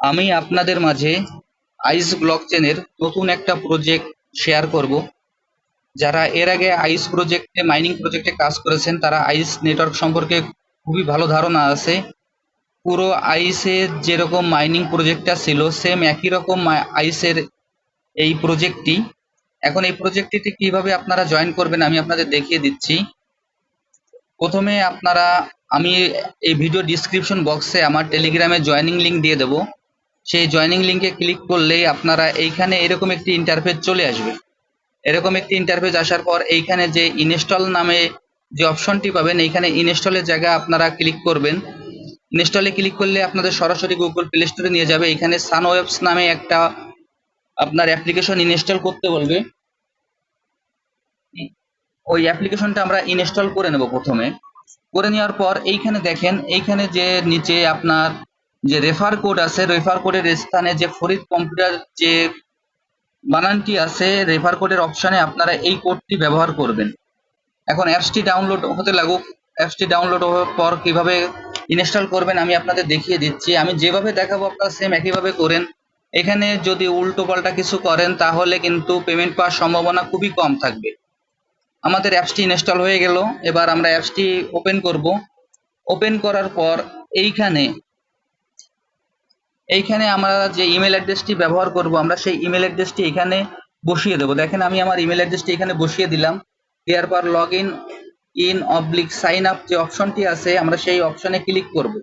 আমি আপনাদের মাঝে আইস ব্লক ব্লকচেনের নতুন একটা প্রজেক্ট শেয়ার করব। যারা এর আগে আইস প্রজেক্টে মাইনিং প্রজেক্টে কাজ করেছেন, তারা আইস নেটওয়ার্ক সম্পর্কে খুবই ভালো ধারণা আছে। পুরো আইসের যেরকম মাইনিং প্রজেক্টটা ছিল সেম একই রকম আইসের এই প্রজেক্টটি এখন এই প্রজেক্টটিতে কীভাবে আপনারা জয়েন করবেন আমি আপনাদের দেখিয়ে দিচ্ছি। প্রথমে আপনারা, আমি এই ভিডিও ডিসক্রিপশন বক্সে আমার টেলিগ্রামে জয়েনিং লিংক দিয়ে দেবো। সেই জয়েনিং লিংকে ক্লিক করলেই আপনারা এইখানে এরকম একটি ইন্টারফেস চলে আসবে। এরকম একটি ইন্টারফেস আসার পর এইখানে যে ইনস্টল নামে যে অপশনটি পাবেন, এইখানে ইনস্টলের জায়গা আপনারা ক্লিক করবেন। ইনস্টলে ক্লিক করলে আপনাদের সরাসরি গুগল প্লে স্টোরে নিয়ে যাবে। এখানে সানওয়েবস নামে একটা আপনার অ্যাপ্লিকেশন ইনস্টল করতে বলবে। ওই অ্যাপ্লিকেশনটা আমরা ইনস্টল করে নেব প্রথমে। করে নেওয়ার পর এইখানে দেখেন, এইখানে যে নিচে আপনার যে রেফার কোড আছে রেফার কোডের স্থানে যে ফরিদ কম্পিউটার যে বানানটি আছে রেফার কোডের অপশানে আপনারা এই কোডটি ব্যবহার করবেন। এখন অ্যাপসটি ডাউনলোড হতে লাগুক। অ্যাপসটি ডাউনলোড হওয়ার পর কীভাবে ইনস্টল করবেন আমি আপনাদের দেখিয়ে দিচ্ছি। আমি যেভাবে দেখাবো আপনারা সেম একইভাবে করেন। এখানে যদি উল্টো পাল্টা কিছু করেন, তাহলে কিন্তু পেমেন্ট পাওয়ার সম্ভাবনা খুবই কম থাকবে। আমাদের অ্যাপসটি ইনস্টল হয়ে গেল। এবার আমরা অ্যাপসটি ওপেন করব। ওপেন করার পর এইখানে এইখানে আমরা যে ইমেল অ্যাড্রেসটি ব্যবহার করব, আমরা সেই ইমেল অ্যাড্রেসটি এখানে বসিয়ে দেবো। দেখেন, আমি আমার ইমেল অ্যাড্রেসটি এখানে বসিয়ে দিলাম। দেওয়ার পর log in in oblique sign up যে অপশনটি আছে, আমরা সেই অপশনে ক্লিক করব।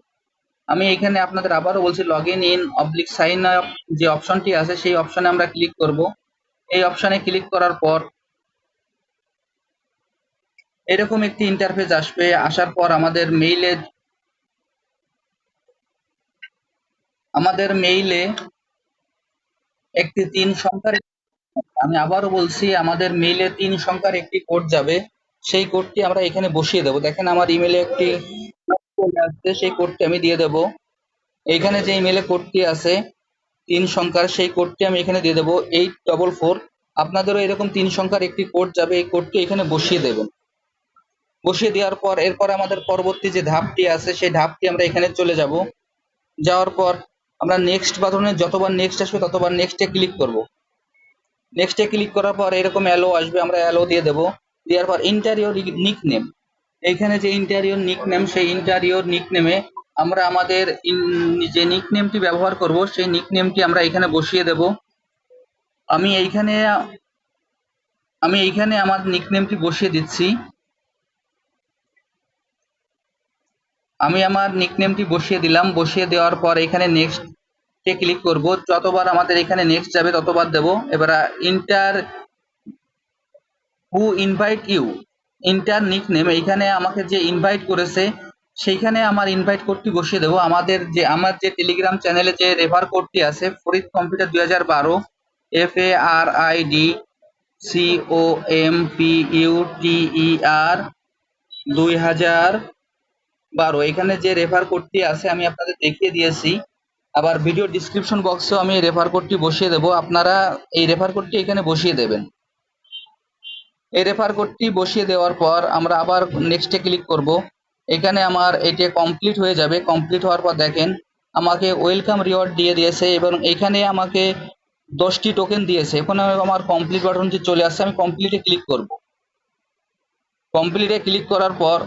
আমি এখানে আপনাদের আবারও বলছি log in in oblique sign up যে অপশনটি আছে, সেই অপশনে আমরা ক্লিক করব। এই অপশনে ক্লিক করার পর এরকম একটি ইন্টারফেস আসবে। আসার পর আমাদের মেইলে আমাদের মেইলে একটি তিন সংখ্যার আমি আবারও বলছি, আমাদের মেইলে তিন সংখ্যার একটি কোড যাবে। সেই কোডটি আমরা এখানে বসিয়ে দেবো। দেখেন আমার ইমেলে একটি আসছে, সেই কোডটি আমি দিয়ে দেব। এইখানে যে ইমেলে কোডটি আছে, তিন সংখ্যার সেই কোডটি আমি এখানে দিয়ে দেবো। এইট ডবল ফোর আপনাদেরও এরকম তিন সংখ্যার একটি কোড যাবে। এই কোডটি এখানে বসিয়ে দেবেন বসিয়ে দেওয়ার পর, এরপর আমাদের পরবর্তী যে ধাপটি আছে, সেই ধাপটি আমরা এখানে চলে যাব। যাওয়ার পর আমরা নেক্সট বাটনে যতবার নেক্সট আসবে ততবার নেক্সটে ক্লিক করব। নেক্সটে ক্লিক করার পর এরকম অ্যালো আসবে, আমরা অ্যালো দিয়ে দেবো। দেওয়ার পর ইন্টারিয়র নিক নেম এইখানে যে ইন্টারিয়র নিক নেম সেই ইন্টারিয়র নিক নেমে আমরা আমাদের যে নিক নেমটি ব্যবহার করব, সেই নিক নেমটি আমরা এখানে বসিয়ে দেব। আমি এইখানে আমি এইখানে আমার নিক নেমটি বসিয়ে দিচ্ছি। আমি আমার নিকনেমটি বসিয়ে দিলাম। বসিয়ে দেওয়ার পর এখানে নেক্সট কে ক্লিক করব। যতবার আমাদের এখানে নেক্সট যাবে, ততবার দেব। এবার enter who invite you enter nickname এইখানে আমাকে যে ইনভাইট করেছে, সেইখানে আমার ইনভাইট কোডটি বসিয়ে দেবো। আমাদের যে, আমার যে টেলিগ্রাম চ্যানেলে যে রেফার কোডটি আছে ফরিদ কম্পিউটার দুই হাজার বারো F A R I D C O M P U T E R দুই হাজার বারো। এখানে যে রেফার কোডটি আছে, আমি আপনাদের দেখিয়ে দিয়েছি। আবার ভিডিও ডিসক্রিপশন বক্সেও আমি রেফার কোডটি বসিয়ে দেব। আপনারা এই রেফার কোডটি এখানে বসিয়ে দেবেন। এই রেফার কোডটি বসিয়ে দেওয়ার পর আমরা আবার নেক্সটে ক্লিক করব। এখানে আমার এটি কমপ্লিট হয়ে যাবে। কমপ্লিট হওয়ার পর দেখেন, আমাকে ওয়েলকাম রিওয়ার্ড দিয়ে দিয়েছে এবং এখানে আমাকে দশটি টোকেন দিয়েছে। এখন আমার কমপ্লিট বাটনটি চলে আসছে, আমি কমপ্লিটে ক্লিক করব। কমপ্লিটে ক্লিক করার পর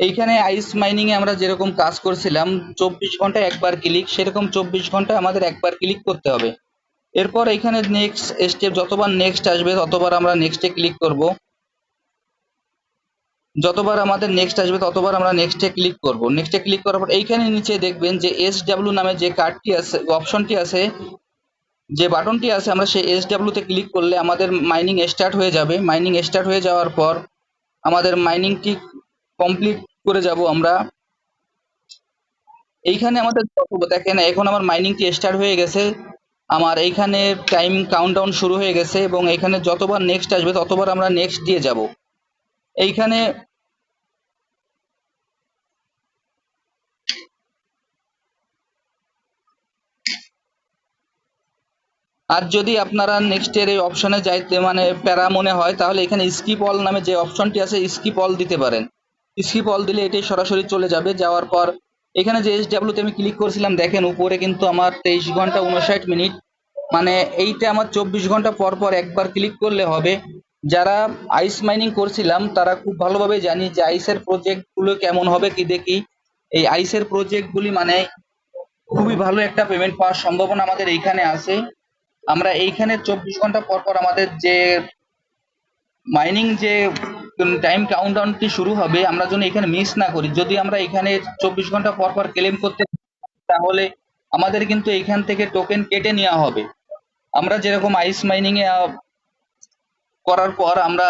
এইখানে আইস মাইনিং এ আমরা যেরকম কাজ করছিলাম, চব্বিশ ঘন্টায় একবার ক্লিক সেরকম চব্বিশ ঘন্টায় আমাদের একবার ক্লিক করতে হবে। এরপর এখানে নেক্সট স্টেপ যতবার নেক্সট আসবে, ততবার আমরা নেক্সটে ক্লিক করব। যতবার আমাদের নেক্সট আসবে, ততবার আমরা নেক্সটে ক্লিক করব। নেক্সটে ক্লিক করার পর এইখানে নিচে দেখবেন যে এস ডাব্লিউ নামে যে কার্ডটি আছে অপশনটি আছে, যে বাটনটি আছে, আমরা সেই এস ডাব্লিউতে ক্লিক করলে আমাদের মাইনিং স্টার্ট হয়ে যাবে। মাইনিং স্টার্ট হয়ে যাওয়ার পর আমাদের মাইনিংটি কমপ্লিট করে যাব আমরা। এইখানে আমাদের দেখেন, এখন আমার মাইনিংটি স্টার্ট হয়ে গেছে। আমার এইখানে টাইম কাউন্টডাউন শুরু হয়ে গেছে এবং এখানে যতবার নেক্সট আসবে, ততবার আমরা নেক্সট দিয়ে যাব। এইখানে আর যদি আপনারা নেক্সটের এই অপশনে যাইতে মানে প্যারা মনে হয়, তাহলে এখানে স্কিপ অল নামে যে অপশনটি আছে স্কিপ অল দিতে পারেন। স্কিপ অল দিলে এটাই সরাসরি চলে যাবে। যাওয়ার পর এখানে যে এস তে আমি ক্লিক করেছিলাম, দেখেন উপরে কিন্তু আমার তেইশ ঘণ্টা উনষাট মিনিট। মানে এইটা আমার চব্বিশ ঘণ্টা পর পর একবার ক্লিক করলে হবে। যারা আইস মাইনিং করছিলাম, তারা খুব ভালোভাবে জানি যে আইসের প্রজেক্টগুলো কেমন হবে, কি দেখি। এই আইসের প্রজেক্ট গুলি মানে খুবই ভালো একটা পেমেন্ট পাওয়ার সম্ভাবনা আমাদের এইখানে আছে। আমরা এইখানে চব্বিশ ঘণ্টা পর পর আমাদের যে মাইনিং যে টাইম কাউন্টডাউনটি শুরু হবে, আমরা যেন এখানে মিস না করি। যদি আমরা এখানে চব্বিশ ঘণ্টা পর পর ক্লেম করতে তাহলে আমাদের কিন্তু এইখান থেকে টোকেন কেটে নেওয়া হবে। আমরা যেরকম আইস মাইনিং এ করার পর আমরা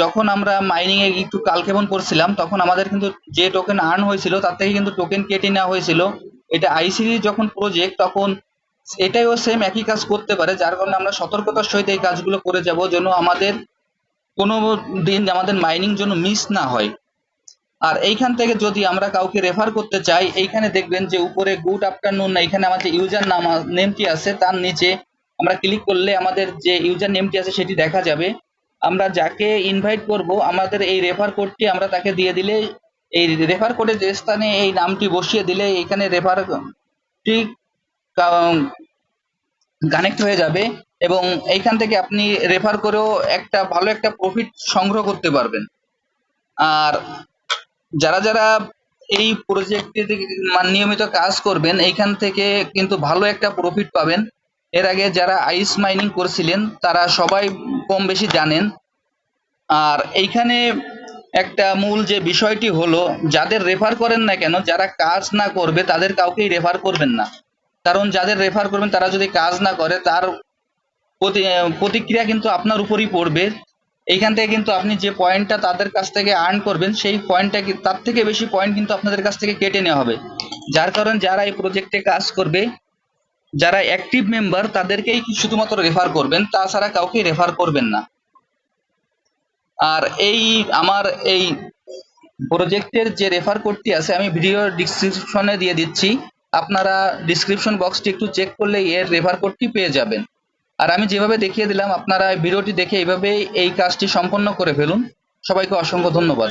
যখন আমরা মাইনিং এ একটু কালক্ষেপণ করছিলাম, তখন আমাদের কিন্তু যে টোকেন আর্ন হয়েছিল, তার থেকে কিন্তু টোকেন কেটে নেওয়া হয়েছিল। এটা আইসিডি যখন প্রজেক্ট তখন এটাইও সেম একই কাজ করতে পারে, যার কারণে আমরা সতর্কতার সহিত এই কাজগুলো করে যাব, যেন আমাদের কোনো দিন আমাদের মাইনিং জন্য মিস না হয়। আর এইখান থেকে যদি আমরা কাউকে রেফার করতে চাই, এইখানে দেখবেন যে উপরে গুড আফটারনুন এখানে আমাদের ইউজার নাম নেমটি আছে, তার নিচে আমরা ক্লিক করলে আমাদের যে ইউজার নেমটি আছে সেটি দেখা যাবে। আমরা যাকে ইনভাইট করব, আমাদের এই রেফার কোডটি আমরা তাকে দিয়ে দিলে, এই রেফার কোডের যে স্থানে এই নামটি বসিয়ে দিলে এখানে রেফারটি কানেক্ট হয়ে যাবে। এবং এইখান থেকে আপনি রেফার করেও একটা ভালো একটা প্রফিট সংগ্রহ করতে পারবেন। আর যারা যারা এই প্রজেক্টে নিয়মিত কাজ করবেন, এইখান থেকে কিন্তু ভালো একটা প্রফিট পাবেন। এর আগে যারা আইস মাইনিং করছিলেন, তারা সবাই কম বেশি জানেন। আর এইখানে একটা মূল যে বিষয়টি হলো, যাদের রেফার করেন না কেন, যারা কাজ না করবে, তাদের কাউকেই রেফার করবেন না। কারণ যাদের রেফার করবেন, তারা যদি কাজ না করে, তার প্রতিক্রিয়া কিন্তু আপনার উপরই পড়বে। এইখান থেকে কিন্তু আপনি যে পয়েন্টটা তাদের কাছ থেকে আর্ন করবেন, সেই পয়েন্টটা তার থেকে বেশি পয়েন্ট কিন্তু আপনাদের কাছ থেকে কেটে নেওয়া হবে। যার কারণ যারা এই প্রজেক্টে কাজ করবে, যারা অ্যাক্টিভ মেম্বার তাদেরকেই শুধুমাত্র রেফার করবেন, তাছাড়া কাউকে রেফার করবেন না। আর এই আমার এই প্রজেক্টের যে রেফার কোডটি আছে, আমি ভিডিও ডিসক্রিপশনে দিয়ে দিচ্ছি। আপনারা ডিসক্রিপশন বক্সটি একটু চেক করলে এর রেফার কোডটি পেয়ে যাবেন। আর আমি যেভাবে দেখিয়ে দিলাম, আপনারা ভিডিওটি দেখে এইভাবেই এই কাজটি সম্পন্ন করে ফেলুন। সবাইকে অসংখ্য ধন্যবাদ।